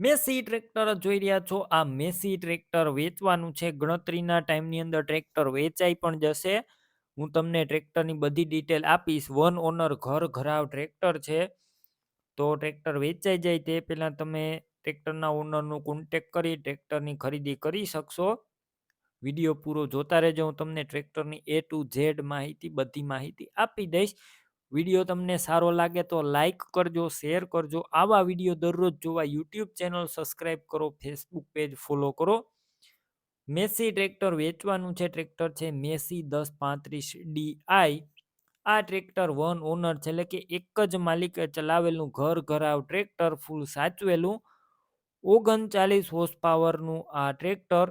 Massey tractor જોઈ રહ્યા છો. આ મેસી ટ્રેક્ટર વેચવાનું છે. ગણતરીના ટાઈમની અંદર ટ્રેક્ટર વેચાઈ પણ જશે. હું તમને ટ્રેક્ટરની બધી ડિટેલ આપીશ. વન ઓનર ઘર ઘરાવ ટ્રેક્ટર છે. તો ટ્રેક્ટર વેચાઈ જાય તે પહેલાં તમે ટ્રેક્ટરના ઓનરનું કોન્ટેક કરી ટ્રેક્ટરની ખરીદી કરી શકશો. વીડિયો પૂરો જોતા રહેજો. હું તમને ટ્રેક્ટરની એ ટુ ઝેડ માહિતી, બધી માહિતી આપી દઈશ. વીડિયો તમને સારો લાગે તો લાઈક કરજો, શેર કરજો. આવા વીડિયો દરરોજ જોવા યુટ્યુબ ચેનલ સબસ્ક્રાઈબ કરો, ફેસબુક પેજ ફોલો કરો. મેસી ટ્રેક્ટર વેચવાનું છે, ટ્રેક્ટર છે મેસી દસ પાંત્રીસ ડીઆઈ આ ટ્રેક્ટર વન ઓનર છે, એટલે કે એક જ માલિકે ચલાવેલું ઘર ઘરાવ ટ્રેક્ટર ફૂલ સાચવેલું. ઓગણચાલીસ હોર્સ પાવરનું આ ટ્રેક્ટર.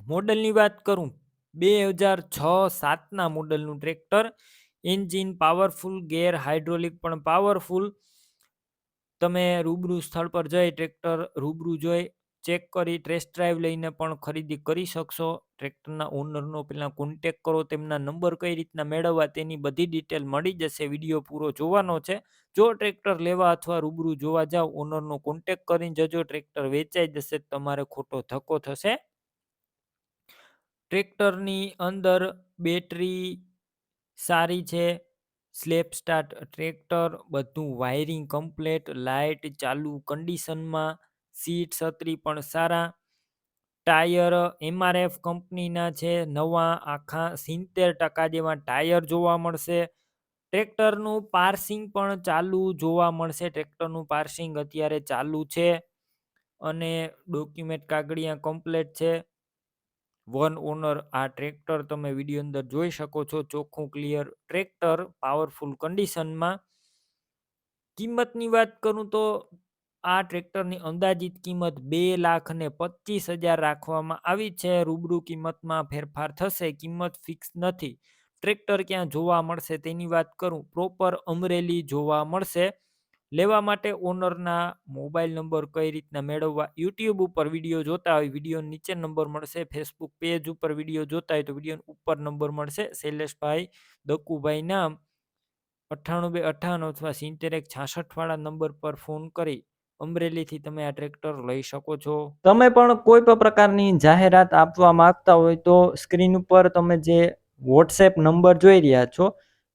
મોડલની વાત કરું, બે હજાર છ સાતના મોડલનું tractor. Engine powerful, gear hydraulic પણ પાવરફુલ. તમે રૂબરૂ સ્થળ પર જઈ ટ્રેક્ટર રૂબરૂ જોઈ, ચેક કરી, ટેસ્ટ ડ્રાઈવ લઈને પણ ખરીદી કરી શકશો. ટ્રેક્ટરના ઓનરનો પહેલાં કોન્ટેક કરો, તેમના નંબર કઈ રીતના મેળવવા તેની બધી ડિટેલ મળી જશે. વીડિયો પૂરો જોવાનો છે. જો ટ્રેક્ટર લેવા અથવા રૂબરૂ જોવા જાઓ ઓનરનો કોન્ટેક કરીને જજો, ટ્રેક્ટર વેચાઈ જશે, તમારે ખોટો ધક્કો થશે. ટ્રેક્ટરની અંદર બેટરી સારી છે. સ્લેપ સ્ટાર્ટ ટ્રેક્ટર, બધું વાયરિંગ કમ્પ્લેટ, લાઇટ ચાલુ, કન્ડિશનમાં સીટ છત્રી પણ સારા. ટાયર એમઆરએફ કંપનીના છે, નવા આખા સિત્તેર ટકા જેવા ટાયર જોવા મળશે. ટ્રેક્ટરનું પાર્સિંગ પણ ચાલુ જોવા મળશે, ટ્રેક્ટરનું પાર્સિંગ અત્યારે ચાલુ છે. અને ડોક્યુમેન્ટ કાગળિયા કમ્પ્લેટ છે. વન ઓનર, આ ટ્રેક્ટર તમે વીડિયો અંદર જોઈ શકો છો. ચોખ્ખું ક્લિયર ટ્રેક્ટર, પાવરફુલ કન્ડિશનમાં. કિંમતની વાત કરું તો આ ટ્રેક્ટરની અંદાજિત કિંમત બે લાખ ને પચીસ હજાર રાખવામાં આવી છે. રૂબરૂ કિંમતમાં ફેરફાર થશે. કિંમત ફિક્સ નથી. ટ્રેક્ટર ક્યાં જોવા મળશે તેની વાત કરું. પ્રોપર અમરેલી જોવા મળશે. લેવા માટે ઓનરના મોબાઈલ નંબર કઈ રીતના મેળવવા? યુટ્યુબ ઉપર વીડિયો જોતા હોય, વીડિયો નીચે નંબર મળશે. ફેસબુક પેજ ઉપર વીડિયો જોતા હોય તો વીડિયો ઉપર નંબર મળશે. શૈલેષભાઈ દકુભાઈ નામ અઠ્ઠાણું બે અઠ્ઠાણું અથવા સિત્તેર એક છાસઠવાળા નંબર પર ફોન કરી અમરેલીથી તમે આ ટ્રેક્ટર લઈ શકો છો. તમે પણ કોઈ પણ પ્રકારની જાહેરાત આપવા માંગતા હોય તો સ્ક્રીન ઉપર તમે જે વોટ્સએપ નંબર જોઈ રહ્યા છો